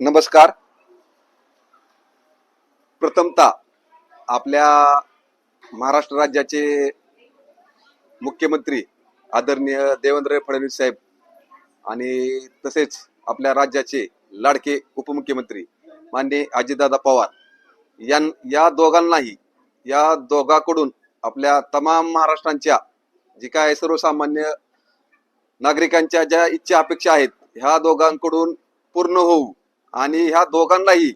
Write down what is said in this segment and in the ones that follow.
नमस्कार. प्रथमतः आपल्या महाराष्ट्र राज्याचे मुख्यमंत्री आदरणीय देवेंद्र फडणवीस साहेब आणि तसेच आपल्या राज्याचे लाडके उपमुख्यमंत्री माननीय अजितदादा पवार यां या दोघांनाही या दोघांकडून आपल्या तमाम महाराष्ट्रांच्या जी काय सर्वसामान्य नागरिकांच्या ज्या इच्छा अपेक्षा आहेत ह्या दोघांकडून पूर्ण होऊ आणि ह्या दोघांनाही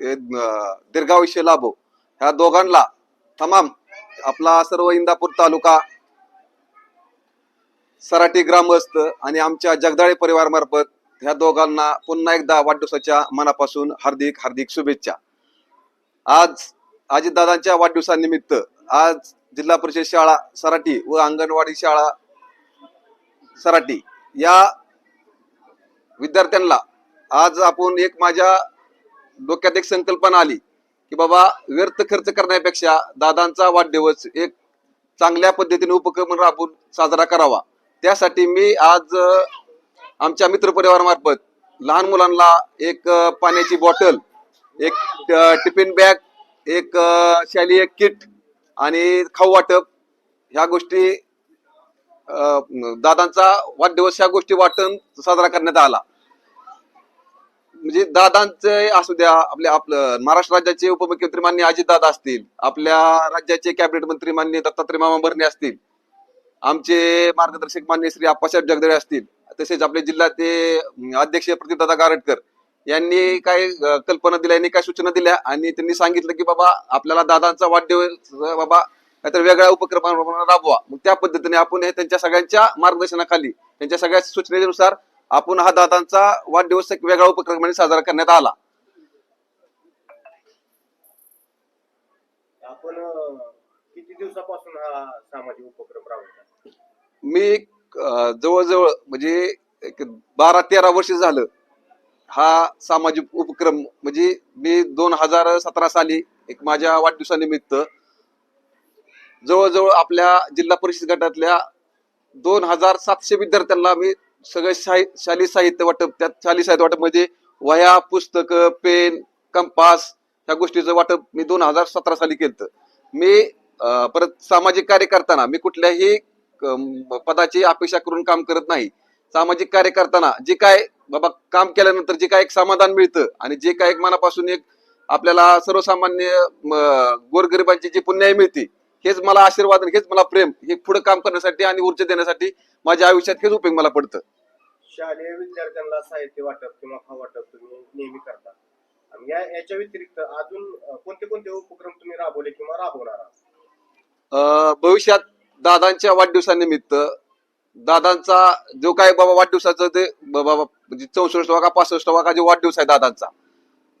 दीर्घायुष्य लाभो. ह्या दोघांना तमाम आपला सर्व इंदापूर तालुका सराटी ग्रामस्थ आणि आमच्या जगदाळे परिवारामार्फत ह्या दोघांना पुन्हा एकदा वाढदिवसाच्या मनापासून हार्दिक हार्दिक शुभेच्छा. आज अजितदादांच्या वाढदिवसानिमित्त आज जिल्हा परिषद शाळा सराटी व अंगणवाडी शाळा सराटी या विद्यार्थ्यांना आज आपण एक माझ्या डोक्यात एक संकल्पना आली की बाबा व्यर्थ खर्च करण्यापेक्षा दादांचा वाढदिवस एक चांगल्या पद्धतीने उपक्रम राबवून साजरा करावा. त्यासाठी मी आज आमच्या मित्रपरिवारामार्फत लहान मुलांना एक पाण्याची बॉटल एक टिफिन बॅग एक अ, शालेय किट आणि खाऊ वाटप ह्या गोष्टी दादांचा वाढदिवस ह्या गोष्टी वाटण साजरा करण्यात आला. म्हणजे दादांचे असू द्या आपल्या आपलं महाराष्ट्र राज्याचे उपमुख्यमंत्री मान्य अजितदादा असतील आपल्या राज्याचे कॅबिनेट मंत्री मान्य दत्तात्रय मामा भरणे असतील आमचे मार्गदर्शक मान्य श्री आप्पासाहेब जगदळे असतील तसेच आपले जिल्ह्याचे ते अध्यक्ष प्रतिदादा गारटकर यांनी काय कल्पना दिल्या यांनी काय सूचना दिल्या आणि त्यांनी सांगितलं की बाबा आपल्याला दादांचा वाढदिवस बाबा काहीतरी वेगळ्या उपक्रम राबवा. मग त्या पद्धतीने आपण हे त्यांच्या सगळ्यांच्या मार्गदर्शनाखाली त्यांच्या सगळ्या सूचनेनुसार आपण हा दादांचा वाढदिवस एक वेगळा उपक्रमाने साजरा करण्यात आला. आपण किती दिवसापासून हा सामाजिक उपक्रम राबवता मी जवळजवळ म्हणजे एक बारा तेरा वर्ष झालं हा सामाजिक उपक्रम म्हणजे मी दोन हजार सतरा साली एक माझ्या वाढदिवसानिमित्त जवळजवळ आपल्या जिल्हा परिषद गटातल्या दोन हजार सातशे विद्यार्थ्यांना मी सगळं शाही शालेय साहित्य वाटप त्यात शालेय साहित्य वाटप म्हणजे वह्या पुस्तकं पेन कंपास ह्या गोष्टीचं वाटप मी दोन हजार सतरा साली केलं मी परत सामाजिक कार्य करताना मी कुठल्याही पदाची अपेक्षा करून काम करत नाही. सामाजिक कार्य करताना जे काय बाबा काम केल्यानंतर जे काय एक समाधान मिळतं आणि जे काय एक मनापासून एक आपल्याला सर्वसामान्य गोरगरिबांची जी पुण्याई मिळते हेच मला आशीर्वाद आणि हेच मला प्रेम हे पुढे काम करण्यासाठी आणि ऊर्जा देण्यासाठी माझ्या आयुष्यात हेच उपयोग मला पडतं. शालेय विद्यार्थ्यांना साहित्य वाटप किंवा खा वाटप तुम्ही नेहमी करता. आणि या याच्या व्यतिरिक्त अजून कोणते कोणते उपक्रम तुम्ही राबवले किंवा राबवणार आहात? भविष्यात दादांच्या वाढदिवसानिमित्त दादांचा जो काय बाबा वाढदिवसाचं ते बाबा म्हणजे चौसष्टवा का पासष्टवा का जो वाढदिवस आहे दादांचा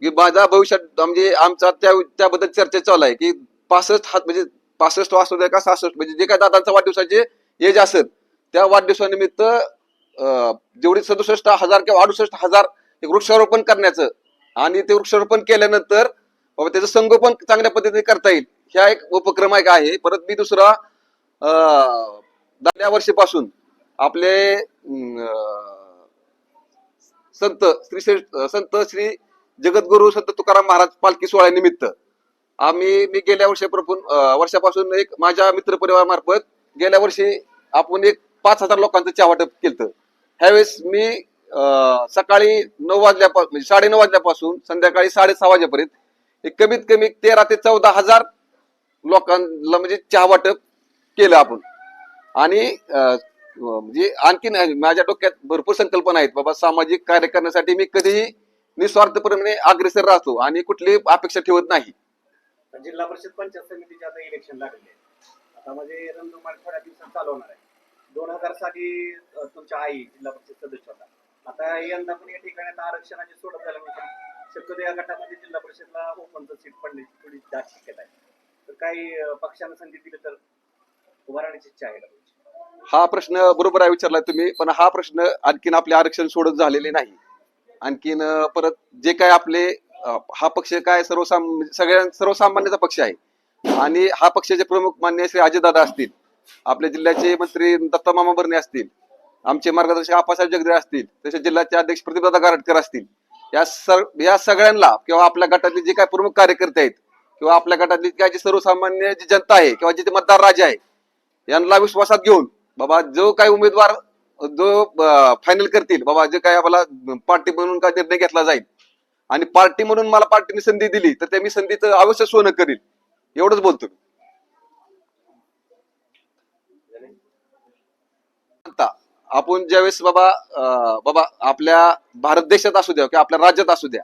की माझा भविष्यात म्हणजे आमचा त्या त्याबद्दल चर्चा चालू आहे की पासष्ट हा म्हणजे पासष्ट असू द्या का सहासष्ट? म्हणजे जे काय दादांचा वाढदिवसाचे एज असेल त्या वाढदिवसानिमित्त जेवढी सदुसष्ट हजार किंवा अडुसष्ट हजार वृक्षारोपण करण्याचं आणि ते वृक्षारोपण केल्यानंतर बाबा त्याचं संगोपन चांगल्या पद्धतीने करता येईल ह्या एक उपक्रम एक आहे. परत मी दुसरा अं, दहा वर्षीपासून आपले संत श्री श्री- संत श्री जगद्गुरु संत तुकाराम महाराज पालखी सोहळ्यानिमित्त आम्ही मी गेल्या वर्षापासून वर्षापासून एक माझ्या मित्र परिवारामार्फत गेल्या वर्षी आपण एक पाच हजार लोकांचं चहा वाटप केलं ह्यावेळेस मी सकाळी नऊ वाजल्यापासून म्हणजे साडे नऊ वाजल्यापासून संध्याकाळी साडेसहा वाजेपर्यंत एक कमीत कमी तेरा ते चौदा हजार लोकांना म्हणजे चहा वाटप केलं आपण. आणि म्हणजे आणखीन माझ्या डोक्यात भरपूर संकल्पना आहेत बाबा सामाजिक कार्य करण्यासाठी मी कधीही निस्वार्थपणे अग्रेसर राहतो आणि कुठली अपेक्षा ठेवत नाही. जिल्हा परिषद पंचायत समितीचे आता इलेक्शन लागले आता म्हणजे रणधुमाळ थोड्या दिवसात चालू होणार आहे. दोन हजार साली तुमच्या आई जिल्हा परिषद सदस्य होता. आता यंदा पण या ठिकाणी आता आरक्षणाची सोडत झाल्यानंतर शक्यतो या गटामध्ये जिल्हा परिषदला ओपनचं सीट पडण्याची थोडी जास्त शक्यता आहे. तर काही पक्षानं संधी दिली तर उभारण्याची इच्छा आहे हा प्रश्न बरोबर आहे विचारला तुम्ही पण हा प्रश्न आणखीन आपले आरक्षण सोडत झालेले नाही. आणखीन परत जे काय आपले हा पक्ष काय सर्वसाम सगळ्या सर्वसामान्याचा पक्ष आहे. आणि हा पक्षाचे प्रमुख मान्य श्री अजितदादा असतील. आपल्या जिल्ह्याचे मंत्री दत्ता मामा भरणे असतील. आमचे मार्गदर्शक आप्पासाहेब जगदे असतील. तसेच जिल्ह्याचे अध्यक्ष प्रतिभादा गारटकर असतील. या सर या सगळ्यांना किंवा आपल्या गटातले जे काही प्रमुख कार्यकर्ते आहेत किंवा आपल्या गटातली काय जी सर्वसामान्य जी जनता आहे किंवा जिथे मतदार राजा आहे यांना विश्वासात घेऊन बाबा जो काही उमेदवार जो फायनल करतील बाबा जे काय आम्हाला पार्टी म्हणून काय निर्णय घेतला जाईल आणि पार्टी म्हणून मला पार्टीने संधी दिली तर त्या मी संधीचं अवश्य सोनं करील. एवढंच बोलतो आपण ज्यावेळेस बाबा बाबा आपल्या भारत देशात असू द्या किंवा आपल्या राज्यात असू द्या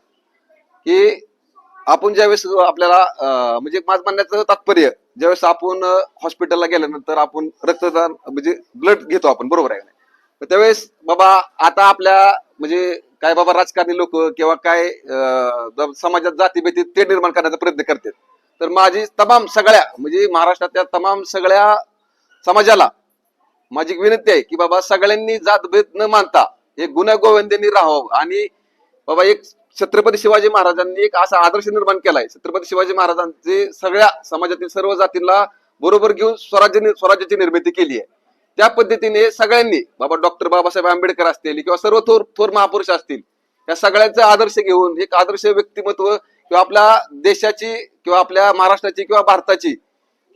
की आपण ज्यावेळेस आपल्याला म्हणजे माझं म्हणण्याचं तात्पर्य ज्यावेळेस आपण हॉस्पिटलला गेल्यानंतर आपण रक्तदान म्हणजे ब्लड घेतो आपण बरोबर आहे त्यावेळेस बाबा आता आपल्या म्हणजे काय बाबा राजकारणी लोक किंवा काय अं, समाजात जातीभेदी ते निर्माण करण्याचा प्रयत्न करतात. तर माझी तमाम सगळ्या म्हणजे महाराष्ट्रातल्या तमाम सगळ्या समाजाला माझी एक विनंती आहे की बाबा सगळ्यांनी जातभेद न मानता एक गुन्हा गोविंदांनी राहावं आणि बाबा एक छत्रपती शिवाजी महाराजांनी एक असा आदर्श निर्माण केलाय. छत्रपती शिवाजी महाराजांचे सगळ्या समाजातील सर्व जातींना बरोबर घेऊन स्वराज्य स्वराज्याची निर्मिती केली आहे. त्या पद्धतीने सगळ्यांनी बाबा डॉक्टर बाबासाहेब आंबेडकर असतील किंवा सर्व थोर थोर महापुरुष असतील या सगळ्यांचा आदर्श घेऊन एक आदर्श व्यक्तिमत्व किंवा आपल्या देशाची किंवा आपल्या महाराष्ट्राची किंवा भारताची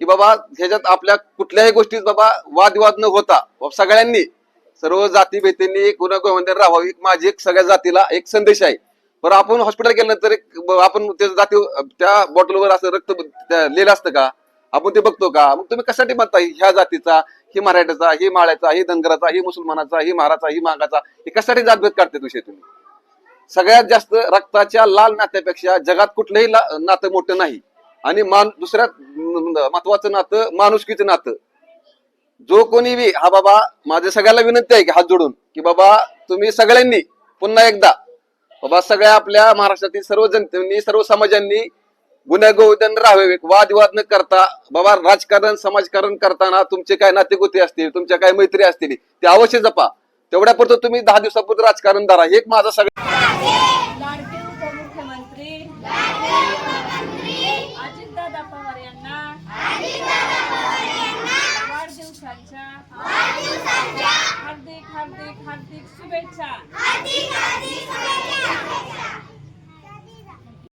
की बाबा ह्याच्यात आपल्या कुठल्याही गोष्टीत बाबा वादविवाद न होता बाबा सगळ्यांनी सर्व जाती भेटींनी गुन्हा गोविंदाने राहावं एक माझी एक सगळ्या जातीला एक संदेश आहे. बरं आपण हॉस्पिटल गेल्यानंतर एक आपण त्या जाती त्या बॉटलवर असं रक्त लिहिलं असतं का? आपण ते बघतो का? मग तुम्ही कशासाठी म्हणता ह्या जातीचा ही मराठ्याचा ही माळ्याचा ही धनगराचा ही मुसलमानाचा ही महाराचा ही मागाचा हे कशासाठी जातभेद काढते विषय तुम्ही सगळ्यात जास्त रक्ताच्या लाल नात्यापेक्षा जगात कुठलंही नातं मोठं नाही. आणि मान दुसऱ्या महत्वाचं नातं माणुसकीचं नातं. जो कोणी बी हा बाबा माझ्या सगळ्याला विनंती आहे की हात जोडून की बाबा तुम्ही सगळ्यांनी पुन्हा एकदा बाबा सगळ्या आपल्या महाराष्ट्रातील सर्व जनतेनी सर्व समाजांनी गुन्हा राहावे वादविवाद न करता बाबा राजकारण समाजकारण करताना तुमचे काय नातेगोते असतील तुमच्या काय मैत्री असतील ते अवश्य जपा. तेवढ्यापुरतं तुम्ही दहा दिवसापुरतं राजकारण धरा. हे एक माझा सगळं हार्दिक हार्दिक हार्दिक शुभेच्छा.